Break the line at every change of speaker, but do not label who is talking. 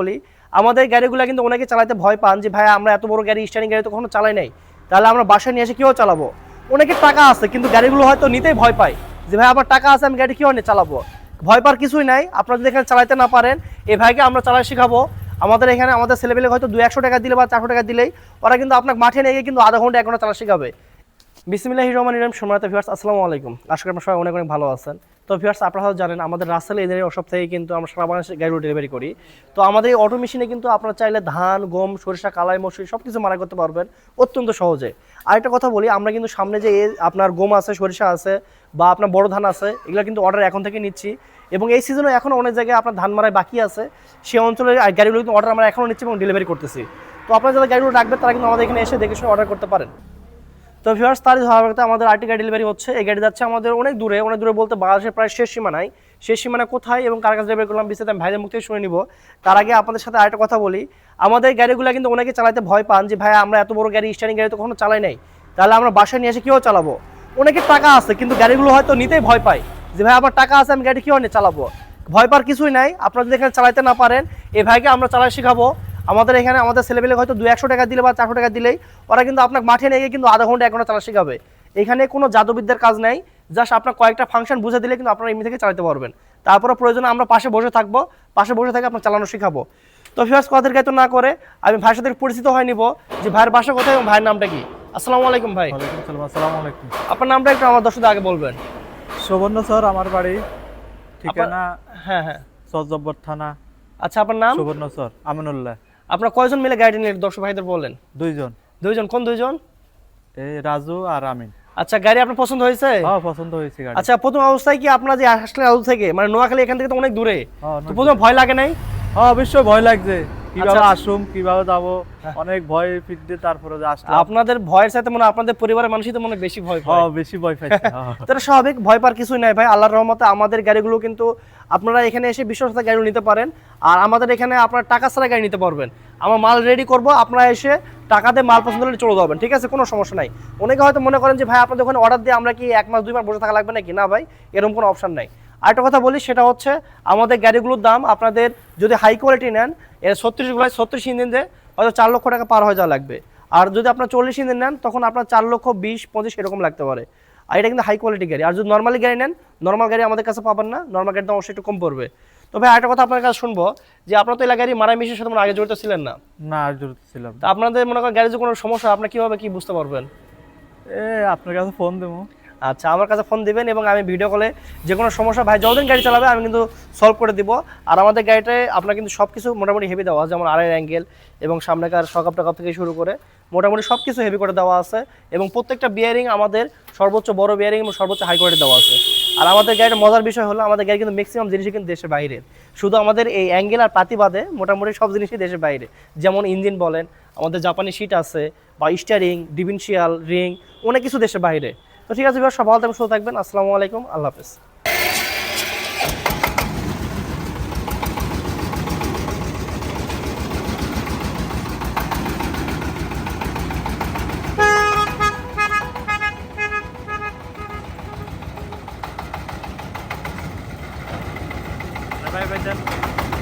বলি, আমাদের গাড়িগুলো কিন্তু অনেকে চালাতে ভয় পান যে ভাই আমরা এত বড় গাড়ি স্টারিং গাড়ি তো কখনো চালাই নাই। তাহলে আমরা বাসায় নিয়ে এসে কীভাবে চালাবো? অনেকের টাকা আছে, কিন্তু গাড়িগুলো হয়তো নিতেই ভয় পায় যে ভাই আমার টাকা আছে, আমি গাড়ি কীভাবে নিয়ে চালাবো? ভয় পাওয়ার কিছুই নাই। আপনারা যদি এখানে চালাতে না পারেন এই ভাইকে আমরা চালাই শেখাবো। আমাদের এখানে, আমাদের ছেলেপেলে হয়তো দু একশো টাকা দিলে বা চারশো টাকা দিলেই, ওরা কিন্তু আপনাকে মাঠে নিয়ে গিয়ে কিন্তু আধা ঘণ্টা, এক ঘণ্টা চালা শেখাবে। বিসমিল্লাহ রহমান ইরাম সম্মানিত ভিউয়ার্স আসসালামু আলাইকুম। আশা করি সবাই অনেক অনেক ভালো আছেন। তো ভিউয়ার্স আপনারা জানেন, আমাদের রাসেল এদের ওসব থেকে কিন্তু আমরা সারা বাংলাদেশে গাড়ি ডেলিভারি করি। তো আমাদের এই অটো মেশিনে কিন্তু আপনারা চাইলে ধান, গম, সরিষা, কালাই, মসুরি সব কিছু মারা করতে পারবেন অত্যন্ত সহজে। আর একটা কথা বলি, আমরা কিন্তু সামনে যে আপনার গম আছে, সরিষা আছে, বা আপনার বড় ধান আছে, এগুলো কিন্তু অর্ডার এখন থেকে নিচ্ছি। এবং এই সিজনে এখনও অনেক জায়গায় আপনার ধান মারাই বাকি আছে। সেই অঞ্চলের গাড়িগুলো কিন্তু অর্ডার আমরা এখনও নিচ্ছি এবং ডেলিভারি করতেছি। তো আপনারা যারা গাড়িগুলো রাখবেন, তারা কিন্তু আমাদের এখানে এসে দেখে শুনে অর্ডার করতে পারেন। তো ভিউয়ার্স তারই ধারাবাহিকতা আমাদের আরটি গাড়ি ডেলিভারি হচ্ছে। এই গাড়ি যাচ্ছে আমাদের অনেক দূরে অনেক দূরে বলতে বাংলাদেশের প্রায় শেষ সীমানায়। শেষ সীমানা কোথায় এবং কার কাছে ডেলিভারি করলাম বিস্তারিত আমি ভাইদের মুখ থেকে শুনে নিব। তার আগে আপনাদের সাথে আরেকটা কথা বলি। আমাদের গাড়িগুলো কিন্তু অনেকে চালাতে ভয় পান যে ভাই আমরা এত বড় গাড়ি স্টারিং গাড়ি তো কখনো চালাই নাই। তাহলে আমরা বাসায় নিয়ে এসে কীভাবে চালাবো? অনেকের টাকা আছে, কিন্তু গাড়িগুলো হয়তো নিতেই ভয় পায় যে ভাই আমার টাকা আছে, আমি গাড়ি কীভাবে চালাবো? ভয় পাওয়ার কিছুই নাই। আপনারা যদি এখানে চালাতে না পারেন এই ভাইকে আমরা চালাই শেখাবো। আমাদের এখানে আমাদের ছেলেপেলে হয়তো দু একশো টাকা দিলে বা চারশো টাকা দিলেই ওরা কিন্তু আপনাকে মাঠে নিয়ে গিয়ে কিন্তু আধা ঘণ্টা এক ঘণ্টা চালা শেখাবে। এখানে কোনো জাদুবিদ্যার কাজ নেই জাস্ট আপনার কয়েকটা ফাংশন বুঝে দিলে কিন্তু আপনারা এমনি থেকে চালাতে পারবেন। তারপরে প্রয়োজনে আমরা পাশে বসে থাকব পাশে বসে থেকে আপনার চালানো শেখাবো। তো ফিরাজ কথার গাইতো না করে আমি ভাইয়ের সাথে পরিচিত হয়ে নিব যে ভাইয়ের বাসা কোথায় এবং ভাইয়ের নামটা কি? আসসালামু আলাইকুম ভাই।
আসসালামু আলাইকুম।
আপনার নামটা একটু আমার দর্শকদের আগে বলবেন।
সুবর্ণ স্যার আমার বাড়ি ঠিকানা
হ্যাঁ হ্যাঁ।
সজব্বর থানা।
আচ্ছা আপনার নাম?
সুবর্ণ স্যার আমিনুল্লাহ।
আপনার কয়জন মিলে গাড়ি নিলেন? দর্শক ভাইদের বললেন
দুইজন।
দুইজন? কোন দুইজন?
এই রাজু আর আমিন।
আচ্ছা গাড়ি আপনার পছন্দ হয়েছে?
হ্যাঁ পছন্দ হয়েছে গাড়ি।
আচ্ছা প্রথম অবস্থায় কি আপনারা যে আসলে আউল থেকে মানে নোয়াখালী এখান থেকে তো অনেক দূরে
হ্যাঁ,
তো প্রথম ভয় লাগে নাই?
হ্যাঁ অবশ্যই ভয় লাগছে। কীভাবে
আচ্ছা।
আসুম কীভাবে যাব? অনেক ভয় ফিট দিয়ে তারপরে আসলাম।
আপনাদের ভয়ের সাথে মনে আপনাদের পরিবারের মানুষই তো মনে বেশি ভয় পায়।
হ্যাঁ বেশি ভয় পাইছে হ্যাঁ।
স্বাভাবিক ভয় পাওয়ার কিছুই নাই ভাই। আল্লাহর রহমতে আমাদের গাড়িগুলো কিন্তু আপনারা এখানে এসে বিশ্বস্ত গাড়ি নিতে পারেন। আর আমাদের এখানে আপনার টাকা ছাড়া গাড়ি নিতে পারবেন। আমার মাল রেডি করব আপনারা এসে টাকা দিয়ে মাল পছন্দ হলে চলে যাবেন। ঠিক আছে? কোনো সমস্যা নাই। অনেকে হয়তো মনে করেন যে ভাই আপনাদের ওখানে অর্ডার দিয়ে আমরা কি এক মাস দুই মাস বসে থাকা লাগবে নাকি? না ভাই এরকম কোনো অপশন নাই। আরেকটা কথা বলি সেটা হচ্ছে আমাদের গাড়িগুলোর দাম আপনাদের যদি হাই কোয়ালিটি নেন এর ছত্রিশ গুলাই ছত্রিশ ইঞ্জিন দিয়ে হয়তো চার লক্ষ টাকা পার হয়ে যাওয়া লাগবে। আর যদি আপনার চল্লিশ ইঞ্জিন নেন তখন আপনার চার লক্ষ বিশ পঁচিশ এরকম লাগতে পারে। আর এটা কিন্তু হাই কোয়ালিটি গাড়ি। আর যদি নর্মালি গাড়ি নেন নর্মাল গাড়ি আমাদের কাছে পাবেন না নর্মাল গাড়ির দাম অবশ্যই একটু কম পড়বে। তবে আরেকটা কথা আপনার কাছে শুনব যে আপনার তো এলাকারই মারা মিশের সাথে আগে জড়িত ছিলেন না?
না আর জড়িত ছিলাম।
তা আপনাদের মনে করেন গাড়ির যে কোনো সমস্যা আপনার কীভাবে কি বুঝতে পারবেন?
এ আপনার কাছে ফোন দেবো।
আচ্ছা আমার কাছে ফোন দিবেন এবং আমি ভিডিও কলে যে কোনো সমস্যা, ভাই যতদিন গাড়ি চালাবে, আমি কিন্তু সলভ করে দিব। আর আমাদের গাড়িটায় আপনার কিন্তু সব কিছু মোটামুটি হেভি দেওয়া আছে, যেমন আড়াই অ্যাঙ্গেল এবং সামনেকার সকাপ টাকাপ থেকে শুরু করে মোটামুটি সব কিছু হেভি করে দেওয়া আছে এবং প্রত্যেকটা বিয়ারিং আমাদের সর্বোচ্চ বড় বিয়ারিং এবং সর্বোচ্চ হাই কোয়ালিটি দেওয়া আছে। আর আমাদের গাড়ির মজার বিষয় হলো, আমাদের গাড়ি কিন্তু ম্যাক্সিমাম জিনিসই কিন্তু দেশের বাইরে। শুধু আমাদের এই অ্যাঙ্গেল আর পাতি বাদে মোটামুটি সব জিনিসই দেশের বাইরে। যেমন ইঞ্জিন বলেন, আমাদের জাপানি সিট আছে বা স্টিয়ারিং ডিভিনশিয়াল রিং অনেক কিছু দেশের বাইরে। তো ঠিক আছে সব ভালো থাকবেন সুস্থ থাকবেন আসসালামু আলাইকুম আল্লাহ হাফেজ Bye bye.